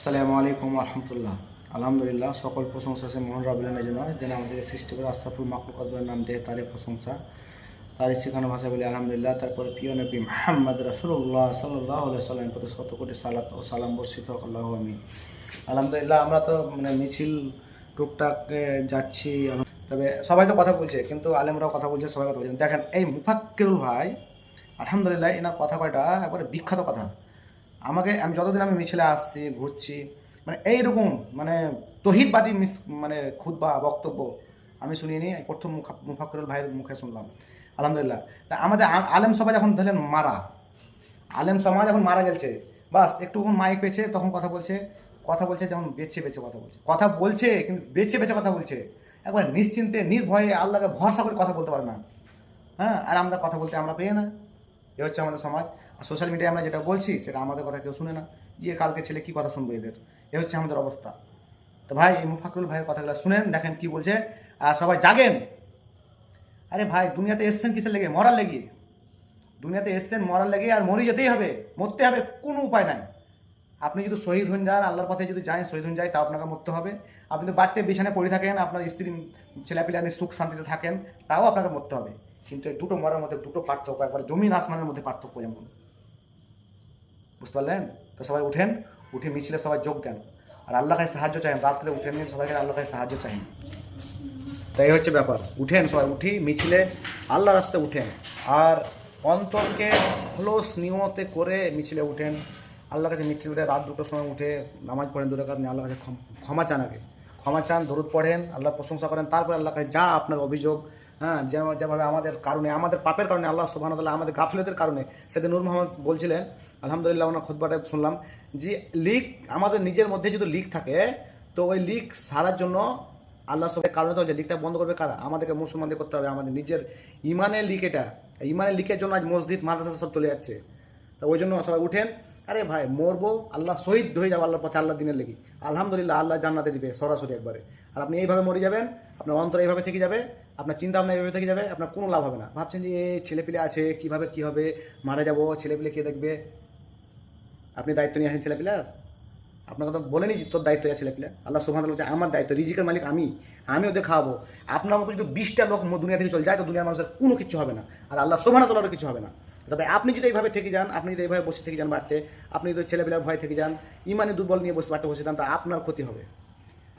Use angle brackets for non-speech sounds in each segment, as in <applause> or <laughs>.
আসসালামু আলাইকুম রহমতুল্লাহ আলহামদুলিল্লাহ, সকল প্রশংসা আছে মোহন রাবুলের জন্য যেন আমাদের সৃষ্টি করে আশরাফুল মাকলুকাতের নাম দিয়ে তারই প্রশংসা, তারই শেখানো ভাষা বলি আলহামদুলিল্লাহ, তারপরে প্রিয় নবী মোহাম্মদ রসুল্লাহ সাল্লাহ সাল্লাম প্রতি শত কোটি সালাত ও সালাম বর্ষিত, আল্লাহ আমি আলহামদুলিল্লাহ, আমরা তো মানে মিছিল, টুকটাক যাচ্ছি, তবে সবাই তো কথা বলছে, কিন্তু আলেমরাও কথা বলছে, সবাই কথা বলছে। দেখেন, এই মুফাক্কিরুল ভাই, আলহামদুলিল্লাহ, এনার কথা কয়টা? একবারে বিখ্যাত কথা। আমাকে, আমি যতদিন আমি মিছিলে আসছি, ঘুরছি মানে এইরকম মানে তহিদবাদী মিস মানে খুদ বা বক্তব্য আমি শুনিনি প্রথম মুখা- মুফাক্কিরুল ভাইয়ের মুখে শুনলাম, আলহামদুলিল্লাহ। তা আমাদের আলেম সবাই যখন ধরলেন মারা, আলেম সমাজ যখন মারা গেছে, বাস, একটু মাইক পেয়েছে, তখন কথা বলছে কথা বলছে যেমন বেছে বেছে কথা বলছে কথা বলছে, কিন্তু বেছে বেছে কথা বলছে, একবার নিশ্চিন্তে, নির্ভয়ে আল্লাহকে ভরসা করে কথা বলতে পারে না। হ্যাঁ আর আমরা কথা বলতে আমরা পেয়ে না। এ হচ্ছে আমাদের সমাজ। সোশ্যাল মিডিয়ায় আমরা যেটা বলছি, সেটা আমাদের কথা কেউ শুনে না। যে কালকে ছেলে কি কথা শুনব এদের? এ হচ্ছে আমাদের অবস্থা। তো ভাই, এই মুফাকরুল ভাইয়ের কথাগুলো শুনেন, দেখেন কি বলছে। আর সবাই জাগেন। আরে ভাই, দুনিয়াতে এসছেন কিসের লেগে? মরার লেগে। দুনিয়াতে এসছেন মরার লেগে আর মরে যেতেই হবে। মরতে হবে কোনো উপায় নাই। আপনি যদি শহীদ হন যান, আল্লাহর পথে যদি যান, শহীদ হন যায় তা আপনাকে মরতে হবে। আপনি যদি বাড়িতে বিছানায় পড়ে থাকেন, আপনার স্ত্রী, ছেলেপিলে আপনি সুখ শান্তিতে থাকেন, তাও আপনাকে মরতে হবে। কিন্তু এই দুটো মরার মধ্যে দুটো পার্থক্য, একবার জমিন আসমানের মধ্যে পার্থক্য যেমন। বুঝতে পারলেন? তো সবাই উঠেন, উঠে মিছিলে সবাই যোগ দেন। আর আল্লাহ কাছে সাহায্য চাইেন, রাত্রে উঠে উঠেন সবাইকে আল্লাহ কাছে সাহায্য চাইেন। তাই হচ্ছে ব্যাপার। উঠেন সবাই, উঠি, মিছিলে আল্লাহ রাস্তায় উঠেন। আর অন্তরকে খোলস নিয়মতে করে মিছিলে উঠেন। আল্লাহর কাছে মিছিল উঠে রাত দুটোর সময় উঠে নামাজ পড়েন দূরের কাছে আল্লাহ কাছে ক্ষমা চান আগে। ক্ষমা চান, দরুদ পড়েন আল্লাহ প্রশংসা করেন, তারপরে আল্লাহ কাছে যা আপনার অভিযোগ হ্যাঁ যেমন যেভাবে আমাদের কারণে, আমাদের পাপের কারণে আল্লাহ সুবাহ আমাদের গাফিলতের কারণে সেদিন নূর মোহাম্মদ বলছিলেন, আলহামদুলিল্লাহ ওনার খুদ্বাটা শুনলাম, যে লিক আমাদের নিজের মধ্যে যদি লিক থাকে, তো ওই লিক সারার জন্য আল্লাহ সব কারণে তো লিকটা বন্ধ করবে কারা? আমাদেরকে মুসলমানদের করতে হবে, আমাদের নিজের ইমানের লিক এটা। ইমানের লিকের জন্য আজ মসজিদ, মাদ্রাসা সব চলে যাচ্ছে। তো ওই জন্য সবাই উঠেন, আরে ভাই, মরবো, আল্লাহ শহীদ হয়ে যাব আল্লাহর পথে আল্লাহ দিনের লেগে। আলহামদুলিল্লাহ, আল্লাহ জান্নাতে দিবে, সরাসরি একবারে। আর আপনি এইভাবে মরে যাবেন, আপনার অন্তর এইভাবে থেকে যাবে আপনার চিন্তা ভাবনা এইভাবে থেকে যাবে, আপনার কোনো লাভ হবে না। ভাবছেন যে ছেলেপিলে আছে, কীভাবে, কি হবে? মারা যাব, ছেলেপিলে কে দেখবে? আপনি দায়িত্ব নিয়ে আসেন ছেলেপিলার? আপনার কথা বলেনি যে তোর দায়িত্ব আছে ছেলেপিলা। আল্লাহ সুবহান বলছে, আমার দায়িত্ব, রিজিকের মালিক আমি। আমি ওদের খাওয়াবো। আপনার মতো যদি বিশটা লোক দুনিয়া থেকে চলে যায়, তো দুনিয়ার মানুষের কোনো কিছু হবে না। আর আল্লাহ সুবহান তোলারও কিছু হবে না। তবে আপনি যদি এইভাবে থেকে যান, আপনি যদি এইভাবে বসে থেকে যান বাড়তে, আপনি যদি ছেলেপিলার ভয় থেকে যান ইমানে দুর্বল নিয়ে বসে বাড়তে বসে যান তা আপনার ক্ষতি হবে।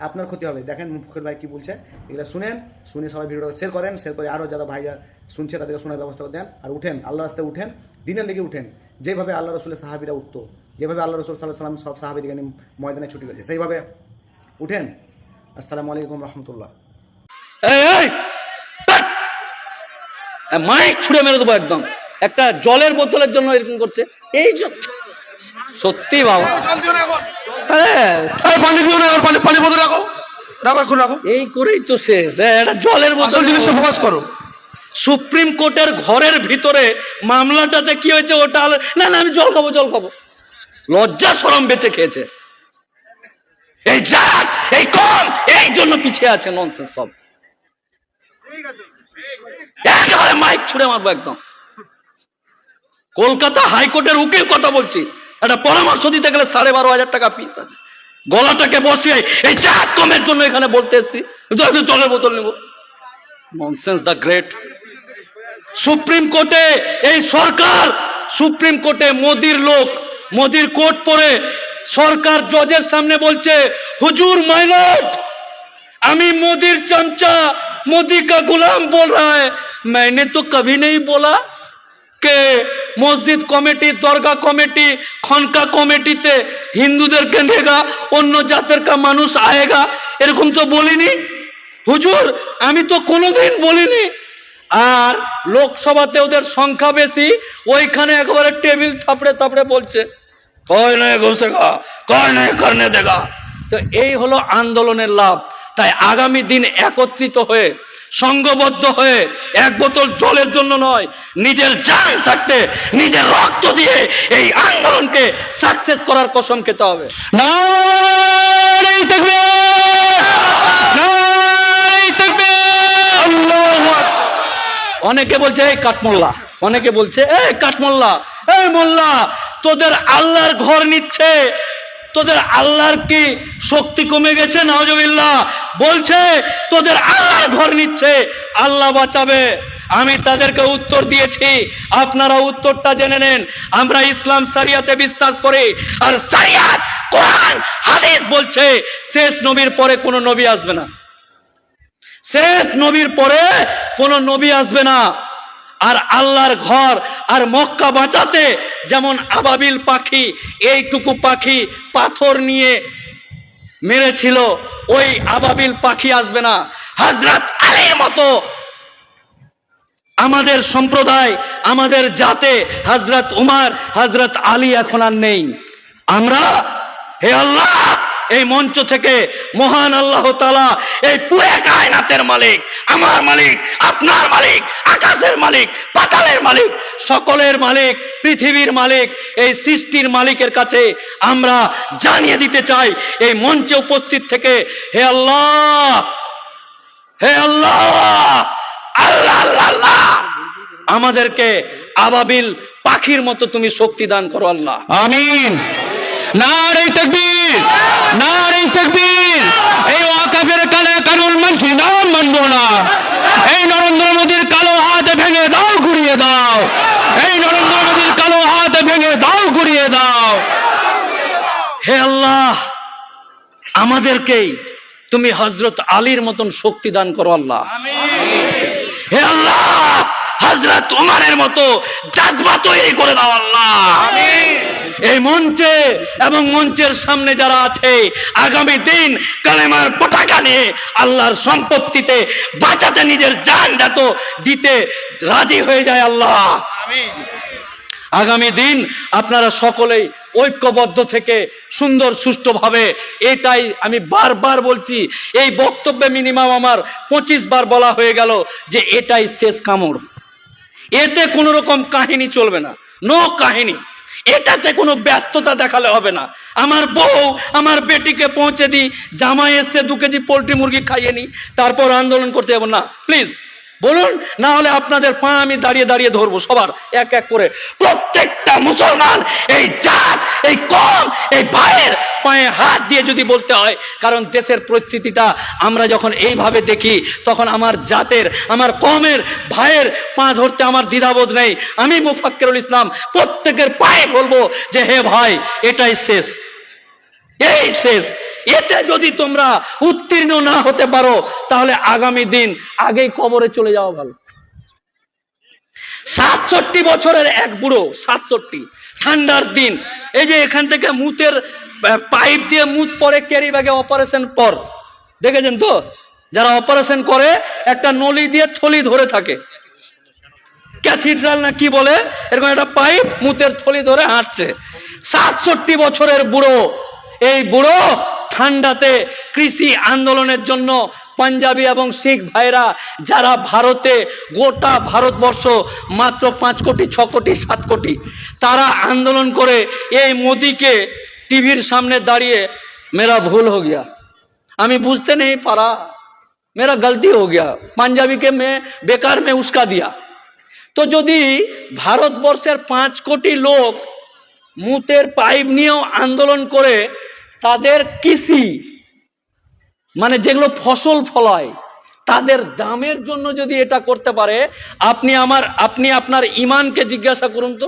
আপনার ক্ষতি হবে। দেখেন মুফুকের ভাই কি বলছে? এগুলো শুনেন, শুনে সবাই ভিডিওটা শেয়ার করেন শেয়ার করে আরও যারা ভাইয়া শুনছে তাদেরকে শোনার ব্যবস্থা দেন। আর উঠেন আল্লাহ রাস্তায় উঠেন, দিনের লেগে উঠেন। যেভাবে আল্লাহ রসুলের সাহাবিরা উঠতো, যেভাবে আল্লাহ রসুল সাল্লাহ সাল্লাম সব সাহাবিদিকে ময়দানে ছুটি গেছে সেইভাবে উঠেন। আসসালামু আলাইকুম রহমতুল্লাহ! মাইক ছুঁড়ে মেরে দেবো একদম। একটা জলের বোতলের জন্য এরকম করছে। এই সত্যি বাবা। হ্যাঁ পানি দিও না পানি পানি বোতল রাখো। রাখো এখন রাখো। এই করেই তো শেষ। জলের বোতল জিনিসটা ফোকাস করো। সুপ্রিম কোর্টের ঘরের ভিতরে মামলাটাতে কি হয়েছে ওটা না না আমি জল খাব জল খাব। লজ্জা সরম বেঁচে খেয়েছে। এই জাত এই কম এই জন্য পিছিয়ে আছে ননসেন্স সব। একেবারে মাইক ছুড়ে মারবো একদম। কলকাতা হাইকোর্টের উকিল কথা বলছি। একটা পরামর্শ দিতে গেলে সাড়ে বারো হাজার টাকা ফিস আছে গলাটাকে বসিয়ে এই জাত কমের জন্য এখানে বলতে এসছি কিন্তু একটু জলের বোতল নেবো ননসেন্স দ্য গ্রেট সুপ্রিম কোর্টে এই সরকার সুপ্রিম কোর্টে মোদির লোক মোদির কোর্ট পরে সরকার জজের সামনে বলছে হুজুর মাইলট আমি मोदी चमचा मोदी का गुलाम बोल रहा है मैंने तो कभी नहीं बोला কে? মসজিদ কমিটি, দরগা কমিটি, খনকা কমিটিতে হিন্দুদেরকে নেগা, অন্য জাতের কা মানুষ আয়েগা, এরকম তো বলিনি? হুজুর, আমি তো কোনোদিন বলিনি। আর লোকসভাতে ওদের সংখ্যা বেশি, ওইখানে একবারে টেবিল থাপড়ে থাপড়ে বলছে, কয় নয় ঘুষেগা? কয় নয় করনে দেগা? তো এই হলো আন্দোলনের লাভ। তাই আগামী দিন একত্রিত হয়ে সংঘবদ্ধ হয়ে এক বোতল জলের জন্য নয় নিজের জান থাকতে নিজের রক্ত দিয়ে এই আন্দোলনকে সাকসেস করার কসম খেতে হবে। আকবার। অনেকে বলছে এই কাঠমোল্লা। অনেকে বলছে এই কাঠমোল্লা। এই মোল্লা তোদের আল্লাহর ঘর নিচ্ছে। তোদের আল্লাহর কি শক্তি কমে গেছে? নজবিল্লাহ বলছে, তোদের আল্লাহর ঘর নিচ্ছে। আল্লাহ বাঁচাবে। আমি তাদেরকে উত্তর দিয়েছি। আপনারা উত্তরটা জেনে নেন। আমরা ইসলাম সারিয়াতে বিশ্বাস করি। আর সারিয়াত, কোরআন, হাদিস বলছে, শেষ নবীর পরে কোনো নবী আসবে না। শেষ নবীর পরে কোনো নবী আসবে না। আর আল্লাহর ঘর আর মক্কা বাঁচাতে যেমন আবাবিল পাখি, এইটুকু পাখি পাথর নিয়ে মেরেছিল, ওই আবাবিল পাখি আসবে না। হাজরাত আলীর মতো আমাদের সম্প্রদায়, আমাদের জাতে হজরত উমার হজরত আলী এখন আর নেই। আমরা, হে আল্লাহ! এই মঞ্চ থেকে মহান আল্লাহ তালা এই পুরে কায়নাতের মালিক, আমার মালিক, আপনার মালিক, আকাশের মালিক, পাতালের মালিক, সকলের মালিক, পৃথিবীর মালিক, এই সৃষ্টির মালিকের কাছে আমরা জানিয়ে দিতে চাই, এই মঞ্চে উপস্থিত থেকে হে আল্লাহ হে আল্লাহ আল্লাহ আল্লাহ আল্লাহ, আমাদেরকে আবাবিল পাখির মতো তুমি শক্তি দান করো আল্লাহ। আমিন। নারে তকবীর। নারে তকবীর। এই ওয়াকাফের কালে কানুন মানছি না মানবো না। এই নরেন্দ্র মোদীর কালো হাত ভেঙে দাও, ঘুরিয়ে দাও। এই নরেন্দ্র মোদীর কালো হাত ভেঙে দাও, ঘুরিয়ে দাও। হে আল্লাহ, আমাদেরকেই তুমি হজরত আলীর মতন শক্তি দান করো আল্লাহ। হে আল্লাহ হজরত উমারের মতো জাজবা তৈরি করে দাও আল্লাহ। এই মঞ্চে এবং মঞ্চের সামনে যারা আছে আগামী দিন কালেমার পতাকা নিয়ে আল্লাহর সম্পত্তিতে বাঁচাতে নিজের জান যাত দিতে রাজি হয়ে যায় আল্লাহ। আগামী দিন আপনারা সকলেই ঐক্যবদ্ধ থেকে সুন্দর সুষ্ঠুভাবে এটাই আমি বারবার বলছি এই বক্তব্যে মিনিমাম আমার পঁচিশ বার বলা হয়ে গেল যে এটাই শেষ কামড়। এতে কোনো রকম কাহিনী চলবে না। নো কাহিনী। এটাতে কোনো ব্যস্ততা দেখালে হবে না। আমার বউ আমার বেটিকে পৌঁছে দিই, জামাই এসছে দু কেজি পোলট্রি মুরগি খাইয়ে নি তারপর আন্দোলন করতে যাব। না প্লিজ বলুন, না হলে আপনাদের পা আমি দাঁড়িয়ে দাঁড়িয়ে ধরবো সবার, এক এক করে। প্রত্যেকটা মুসলমান, এই জাত, এই কম, এই ভাইয়ের পায়ে হাত দিয়ে যদি বলতে হয়, কারণ দেশের পরিস্থিতিটা আমরা যখন এইভাবে দেখি, তখন আমার জাতের, আমার কমের ভাইয়ের পা ধরতে আমার দ্বিধাবোধ নেই। আমি মুফাক্কিরুল ইসলাম, প্রত্যেকের পায়ে বলব যে, হে ভাই, এটাই শেষ। এই শেষ। এতে যদি তোমরা উত্তীর্ণ না হতে পারো, তাহলে আগামী দিন আগেই কবরে চলে যাওয়া ভালো। সাতষট্টি বছরের এক বুড়ো, সাতষট্টি, ঠান্ডার দিন। এই যে এখান থেকে মুতের পাইপ দিয়ে মুত পরে ক্যারি ব্যাগে অপারেশন পর দেখেছেন তো? যারা অপারেশন করে, একটা নলি দিয়ে থলি ধরে থাকে। ক্যাথিড্রাল না কি বলে? এরকম একটা পাইপ মুতের থলি ধরে হাঁটছে। সাতষট্টি বছরের বুড়ো, এই বুড়ো ঠান্ডাতে কৃষি আন্দোলনের জন্য পাঞ্জাবি এবং শিখ ভাইরা যারা ভারতে গোটা ভারতবর্ষ মাত্র পাঁচ কোটি, ছ কোটি, সাত কোটি, তারা আন্দোলন করে এই মোদিকে টিভির সামনে দাঁড়িয়ে মেরা ভুল হো গিয়া। আমি বুঝতে নেই পারা, মেরা গলতি হো গিয়া। পাঞ্জাবিকে মে বেকার মে উস্কা দিয়া। তো যদি ভারতবর্ষের পাঁচ কোটি লোক মুতের পাইপ নিয়েও আন্দোলন করে তাদের কৃষি মানে যেগুলো ফসল ফলায় তাদের দামের জন্য যদি এটা করতে পারে আপনি আমার আপনি আপনার ইমানকে জিজ্ঞাসা করুন তো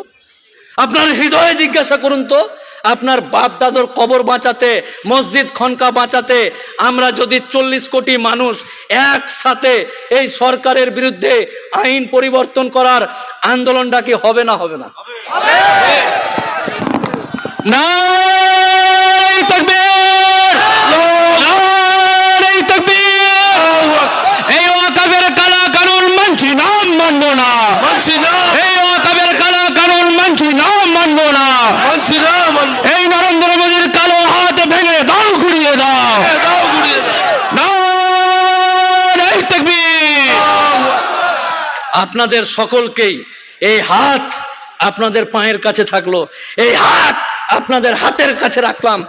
আপনার হৃদয়ে জিজ্ঞাসা করুন তো আপনার বাপ দাদর কবর বাঁচাতে মসজিদ খনকা বাঁচাতে আমরা যদি চল্লিশ কোটি মানুষ একসাথে এই সরকারের বিরুদ্ধে আইন পরিবর্তন করার আন্দোলনটা কি হবে না হবে না? নারে তকবীর নারে তকবীর এই ওয়াকাফের কালা কানুন মানছি না মানবো না মানছি না এই ওয়াকাফের কালা কানুন মানছি না মানবো না মানছি না মানবো এই নরেন্দ্র মোদীর কালো হাত ভেঙে দাও ঘুরিয়ে দাও এ দাও গুড়িয়ে দাও নারে তকবীর আপনাদের সকলকেই এই হাত আপনাদের পায়ের কাছে থাকল এই হাত আপনাদের হাতের কাছে রাখলাম।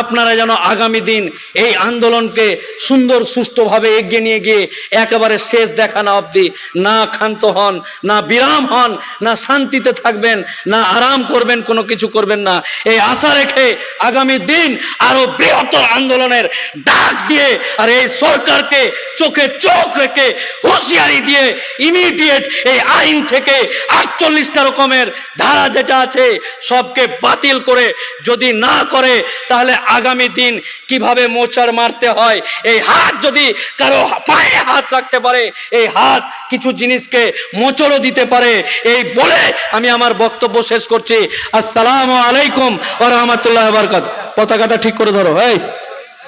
আপনারা যেন আগামী দিন এই আন্দোলনকে সুন্দর সুষ্ঠুভাবে এগিয়ে নিয়ে গিয়ে একেবারে শেষ দেখানো অবধি না ক্ষান্ত হন, না বিরাম হন, না শান্তিতে থাকবেন, না আরাম করবেন, কোনো কিছু করবেন না। এই আশা রেখে আগামী দিন আরও বৃহত্তর আন্দোলনের ডাক দিয়ে আর এই সরকারকে চোখে চোখ রেখে হুঁশিয়ারি দিয়ে ইমিডিয়েট এই আইন থেকে আটচল্লিশটা রকমের ধারা যেটা আছে, সবকে বাতিল করে যদি না করে, তাহলে আগামী দিন কীভাবে মোচার মারতে হয়? এই হাত যদি কারও পায়ে হাত রাখতে পারে, এই হাত কিছু জিনিসকে মোচড়ও দিতে পারে। এই বলে আমি আমার বক্তব্য শেষ করছি। আসসালামু আলাইকুম ওয়া রাহমাতুল্লাহি ওয়া বারাকাতুহু পতাকাটা ঠিক করে ধরো, এই।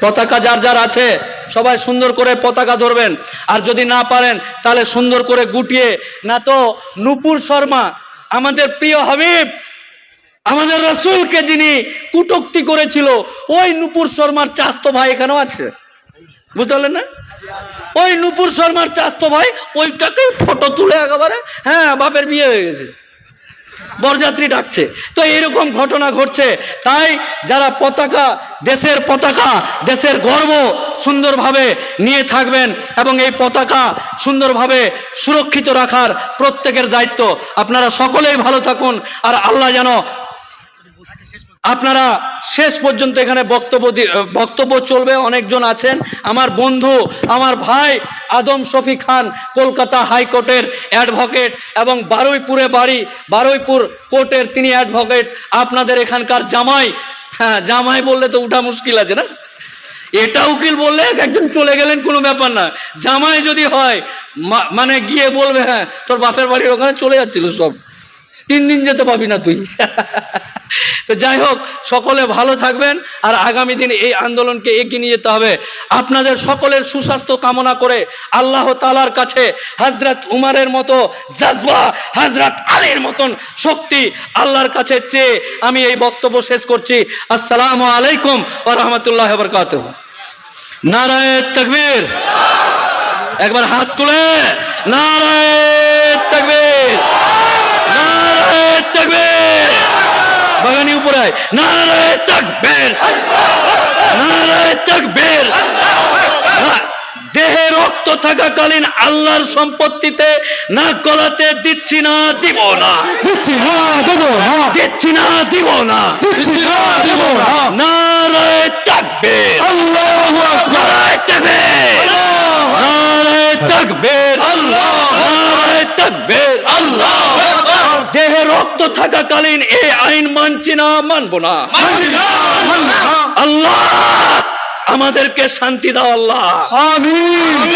পতাকা যার যার আছে, সবাই সুন্দর করে পতাকা ধরবেন। আর যদি না পারেন, তাহলে সুন্দর করে গুটিয়ে। না তো নুপুর শর্মা, আমাদের প্রিয় হাবিব আমাদের রসুলকে যিনি কুটুক্তি করেছিল, ওই নুপুর শর্মার চাস্তো ভাই এখানেও আছে। বুঝতে না? ওই নুপুর শর্মার চাস্তো ভাই ওইটাকে ফটো তুলে একেবারে হ্যাঁ বাপের বিয়ে হয়ে গেছে। বরযাত্রী ডাকছে। তো এরকম ঘটনা ঘটছে। তাই যারা পতাকা, দেশের পতাকা, দেশের গর্ব সুন্দরভাবে নিয়ে থাকবেন এবং এই পতাকা সুন্দরভাবে সুরক্ষিত রাখার প্রত্যেকের দায়িত্ব। আপনারা সকলেই ভালো থাকুন আর আল্লাহ যেন আপনারা শেষ পর্যন্ত এখানে বক্তব্য বক্তব্য চলবে, অনেকজন আছেন। আমার বন্ধু, আমার ভাই আদম শফি খান, কলকাতা হাইকোর্টের অ্যাডভোকেট এবং বারুইপুরে বাড়ি, বারুইপুর কোর্টের তিনি অ্যাডভোকেট। আপনাদের এখানকার জামাই হ্যাঁ জামাই বললে তো উঠা মুশকিল আছে না? এটা উকিল বললে একজন চলে গেলেন, কোনো ব্যাপার না। জামাই যদি হয় মানে গিয়ে বলবে হ্যাঁ তোর বাপের বাড়ির ওখানে চলে যাচ্ছিল সব। তিন দিন যেতে পাবি না তুই। <laughs> তো যাই হোক, সকলে ভালো থাকবেন আর আগামী দিন এই আন্দোলনকে এগিয়ে নিয়ে যেতে হবে। আপনাদের সকলের সুস্বাস্থ্য কামনা করে আল্লাহ তালার কাছে হজরত উমারের মতো জাজবা হজরত আলীর মতন শক্তি আল্লাহর কাছে চেয়ে আমি এই বক্তব্য শেষ করছি। আসসালামু আলাইকুম রহমতুল্লাহ বরকাত নারায় তকবীর। একবার হাত তুলে, নারায় তকবীর নারায় তকবীর বাগানি উপরে আয়। নারায় তকবীর নারায় তকবীর। দেহে রক্ত থাকাকালীন আল্লাহর সম্পত্তিতে না গলাতে দিচ্ছি না দিব না। দিচ্ছি না দেবো না। দিচ্ছি না দিব না। দিচ্ছি না দেবো না। নারায় তকবীর। আল্লাহু আকবার। নারায় তকবীর। নারায় তকবীর। নারায় তকবীর দেহে রক্ত থাকাকালীন এই আইন মানছি না মানবো না। আল্লাহ আমাদেরকে শান্তি দাও আল্লাহ।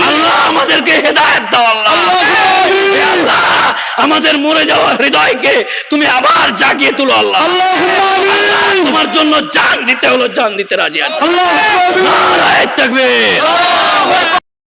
আল্লাহ আমাদেরকে হেদায়েত দাও আল্লাহ। আল্লাহ আমাদের মরে যাওয়া হৃদয়কে তুমি আবার জাগিয়ে তুলো আল্লাহ। তোমার জন্য জান দিতে হলো জান দিতে রাজি আছি। আল্লাহু